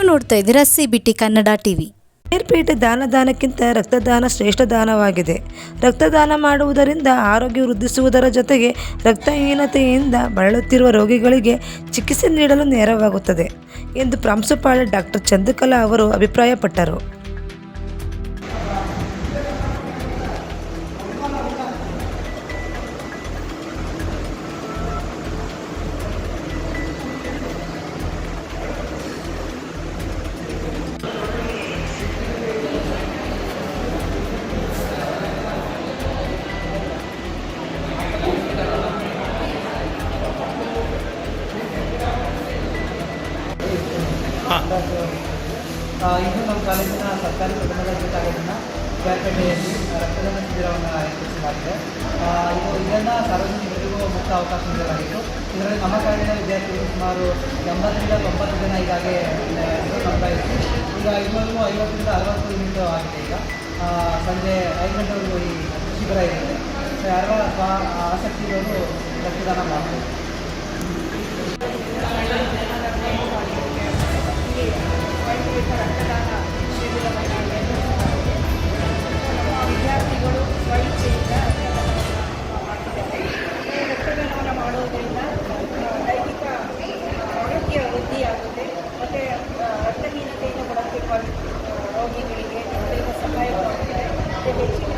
ನೋಡ್ತಾ ಇದ್ದೀರಾ C B T Kannada TV ದಾನದಾನಕ್ಕಿಂತ ರಕ್ತದಾನ ಶ್ರೇಷ್ಠ ದಾನವಾಗಿದೆ ರಕ್ತದಾನ ಮಾಡುವುದರಿಂದ ಆರೋಗ್ಯ ವೃದ್ಧಿಸುವುದರ ಜೊತೆಗೆ ರಕ್ತಹೀನತೆಯಿಂದ ಬಳಲುತ್ತಿರುವ ರೋಗಿಗಳಿಗೆ ಚಿಕಿತ್ಸೆ ನೀಡಲು ನೆರವಾಗುತ್ತದೆ ಎಂದು ಪ್ರಾಂಶುಪಾಲ ಡಾಕ್ಟರ್ ಚಂದ್ರಕಲಾ ಅವರು ಅಭಿಪ್ರಾಯಪಟ್ಟರು. ಆ, ಇದು ನಮ್ಮ ಕಾಲೇಜಿನ ಸರ್ಕಾರಿ ಪ್ರಥಮ ದರ್ಜೆ ಬೇರ್ಪೇಟೆಯಲ್ಲಿ ರಕ್ತದಾನ ಶಿಬಿರವನ್ನು ಏರ್ಪಡಿಸಲಾಗಿದೆ ಇದು ಇದನ್ನು ಸಾರ್ವಜನಿಕರಿಗೂ ಮುಕ್ತ ಅವಕಾಶ ನೀಡಲಾಗಿತ್ತು. ಇದರಲ್ಲಿ ನಮ್ಮ ಕಾಲೇಜಿನ ವಿದ್ಯಾರ್ಥಿಗಳು ಸುಮಾರು ಎಂಬತ್ತರಿಂದ ತೊಂಬತ್ತು ಜನ ಈಗಾಗಲೇ ನೋಂದಾಯಿಸಿ ಈಗ ಇನ್ನೂರು ಐವತ್ತರಿಂದ ಅರವತ್ತು ಯೂನಿಟ್ ಆಗಿದೆ ಈಗ. ಸಂಜೆ ಐದು ಗಂಟೆವರೆಗೂ ಈ ಶಿಬಿರ ಇರುತ್ತೆ ಯಾರ ರಕ್ತದಾನ ಆಸಕ್ತಿ ಪ್ರತ್ಯೇಕ ರಕ್ತದಾನ ಶಿಬಿರವನ್ನು ಏರ್ಪಡಿಸಲಾಗಿದೆ ವಿದ್ಯಾರ್ಥಿಗಳು ಸ್ವಇಚ್ಛೆಯಿಂದ ರಕ್ತದಾನವನ್ನು ಮಾಡ್ತಿದ್ದಾರೆ ಈ ರಕ್ತದಾನವನ್ನು ಮಾಡೋದರಿಂದ ದೈಹಿಕ ಆರೋಗ್ಯ ವೃದ್ಧಿಯಾಗುತ್ತೆ ಮತ್ತು ರಕ್ತಹೀನತೆಯಿಂದ ಬಳಸಿರುವ ರೋಗಿಗಳಿಗೆ ದೈವ ಸಹಾಯವಾಗಿದೆ ಮತ್ತು ಹೆಚ್ಚಿನ